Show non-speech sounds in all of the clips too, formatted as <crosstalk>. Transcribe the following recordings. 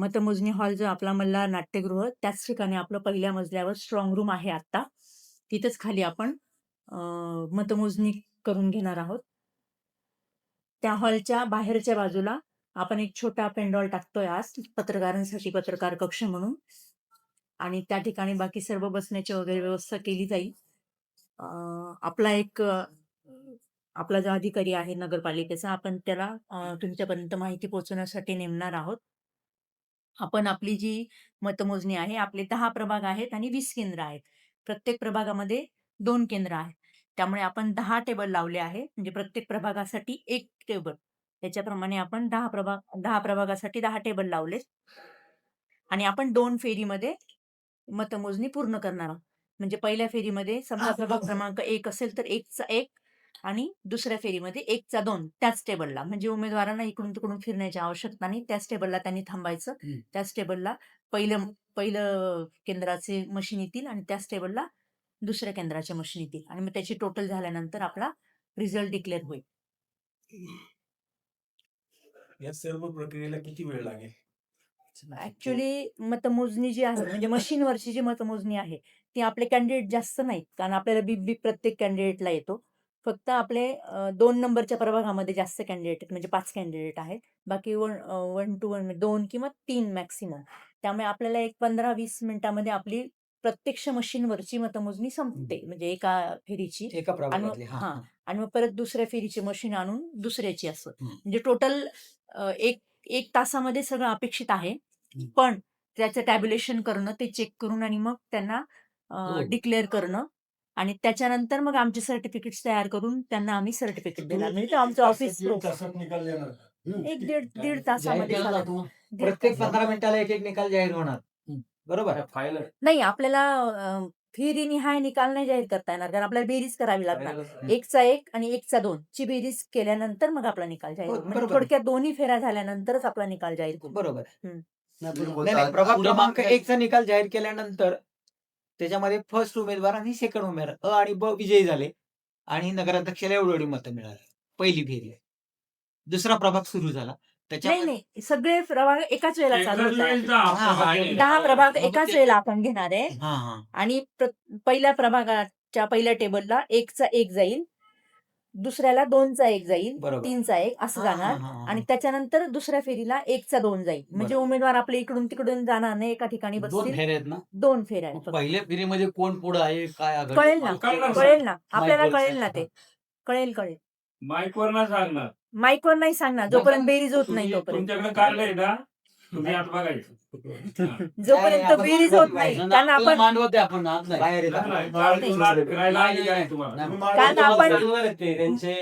मतमोजणी हॉल जो आपला मल्हार नाट्यगृह त्याच ठिकाणी आपलं पहिल्या मजल्यावर स्ट्रॉंग रूम आहे आत्ता. तिथंच खाली आपण मतमोजणी करून घेणार आहोत. त्या हॉलच्या बाहेरच्या बाजूला आपण एक छोटा पेंडॉल टाकतोय आज पत्रकारांसाठी पत्रकार कक्ष म्हणून. आणि त्या ठिकाणी बाकी सर्व बसण्याची वगैरे व्यवस्था केली जाईल. आपला एक आपला जो अधिकारी आहे नगरपालिकेचा आपण त्याला तुमच्यापर्यंत माहिती पोहोचवण्यासाठी नेमणार आहोत. आपण आपली जी मतमोजणी आहे, आपले 10 प्रभाग आहेत आणि 20 केंद्र आहेत. प्रत्येक प्रभागामध्ये 2 केंद्र आहेत. त्यामुळे आपण 10 टेबल लावले आहे. म्हणजे प्रत्येक प्रभागासाठी 1 टेबल. त्याच्याप्रमाणे आपण 10 प्रभाग 10 प्रभागासाठी 10 टेबल लावलेत. आणि आपण 2 फेरीमध्ये मतमोजणी पूर्ण करणार आहोत. म्हणजे पहिल्या फेरीमध्ये समजा प्रभाग क्रमांक 1 असेल तर 1 चा 1 आणि दुसऱ्या फेरीमध्ये 1 चा 2 त्याच टेबलला. म्हणजे उमेदवारांना इकडून-तिकडून फिरण्याची आवश्यकता नाही. त्याच टेबलला त्यांनी थांबायचं. त्याच टेबलला पहिलं पहिलं केंद्राचे मशीन येतील आणि त्याच टेबलला दुसऱ्या केंद्राच्या मशीन येतील आणि मग त्याची टोटल झाल्यानंतर आपला रिझल्ट डिक्लेअर होईल. या सर्व प्रक्रियेला किती वेळ लागेल? ॲक्चुअली मतमोजणी जी आहे म्हणजे मशीनवरची जी मतमोजणी आहे, ती आपले कॅन्डिडेट जास्त नाहीत. कारण आपल्याला बीप-बीप प्रत्येक कॅन्डिडेटला येतो. फक्त आपले 2 नंबरच्या प्रभागामध्ये जास्त कॅन्डिडेट आहेत. म्हणजे 5 कॅन्डिडेट आहेत. बाकी वन 1 टू 1 2 किंवा 3 मॅक्सिमम. त्यामुळे आपल्याला एक 15-20 मिनिटामध्ये आपली प्रत्यक्ष मशीनवरची मतमोजणी संपते. म्हणजे एका फेरीची. एका आणि मग प्रभागातली. हां. आणि मग परत दुसऱ्या फेरीची मशीन आणून दुसऱ्याची असं. म्हणजे टोटल एक 1 तासामध्ये सगळं अपेक्षित आहे. पण त्याचं टॅब्युलेशन करणं, ते चेक करून आणि मग त्यांना हो. डिक्लेअर करणं आणि त्याच्यानंतर मग आमचे सर्टिफिकेट्स तयार करून त्यांना आम्ही सर्टिफिकेट देणार. म्हणजे ते आमचं ऑफिस? हं. एक दीड दीड तासामध्ये प्रत्येक. 15 मिनिटाला एक-एक निकाल जाहीर होणार. हं. बरोबर? नाही आपल्याला अ, फेरीनिहाय निकाल नाही जाहीर करता येणार. कारण आपल्याला बेरीज करावी लागणार. हं. 1 चा 1 आणि 1 चा 2 ची बेरीज केल्यानंतर मग आपला निकाल जाहीर हो, होईल. म्हणजे. थोडक्यात दोन्ही फेऱ्या झाल्यानंतरच आपला निकाल जाहीर होईल. बरोबर. हं. प्रभाग क्रमांक 1 चा निकाल जाहीर केल्यानंतर त्याच्यामध्ये फर्स्ट उमेदवार आणि सेकंड उमेदवार अ आणि ब विजयी झाले आणि नगराध्यक्षाला एवढी-एवढी मतं मिळाली. पहिली फेरी. दुसरा प्रभाग सुरू झाला. नाही, त्याच्यामध्ये नाही. सगळे प्रभाग एकाच वेळेला चालू एकाच. दहा. प्रभाग आहेत. 10 प्रभाग मग एकाच वेळेला आपण घेणार आहे हां, हां. आणि प्र पहिल्या प्रभागाच्या पहिल्या टेबलला 1 चा 1 जाईल. दुसऱ्याला 2 चा 1 जाईल. बरोबर. 3 चा 1 असं जाणार आणि. त्याच्यानंतर दुसऱ्या फेरीला 1 चा 2 जाईल. म्हणजे बरोबर. उमेदवार आपले इकडून-तिकडून जाणार नाही. एका ठिकाणी 2 बसतील. आहेत ना? 2 फेऱ्या आहेत फक्त. पहिल्या फेरीमध्ये कोण पुढं आहे, काय आघाडी? कळेल ना. कळणार कळेल ना. आपल्याला माईकवर कळेल ना ते. कळेल, कळेल. माईकवर ना सांगणार. माईकवर नाही सांगणार. जोपर्यंत बेरीज होत नाही तुम्ही- तोपर्यंत. तुमच्याकडे काढलंय ना तुम्ही आता बघायचं हां. <laughs> जोपर्यंत बेरीज होत. नाही. कारण आपण मांडवत आपण आज नाही. बाहेर नाही, येतात. नाही, काढून लाट फिरायला नाही, आली काय नाही, तुम्हाला नाही. तुम्ही कारण आपण-.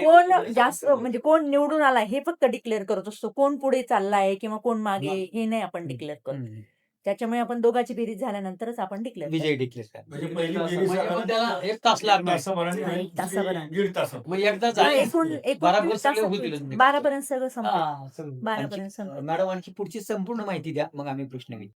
कोण जास्त म्हणजे कोण निवडून आलाय हे फक्त डिक्लेअर करत असतो. कोण पुढे चाललाय किंवा कोण मागे हे नाही आपण डिक्लेअर करत. हं. त्याच्यामुळे आपण दोघांची बेरीज झाल्यानंतरच आपण डिक्लेअर विजय डिक्लेअर. म्हणजे पहिली म्हणजे बेरीज मग त्याला एक तास लागणार. नाही. दीड तासात मग. एकूण बारा तासात होतील. बारापर्यंत सगळं संपेल. हां. बारापर्यंत आणखी- संपेल. मॅडम आणखी पुढची संपूर्ण माहिती द्या. मग आम्ही प्रश्न घेऊ.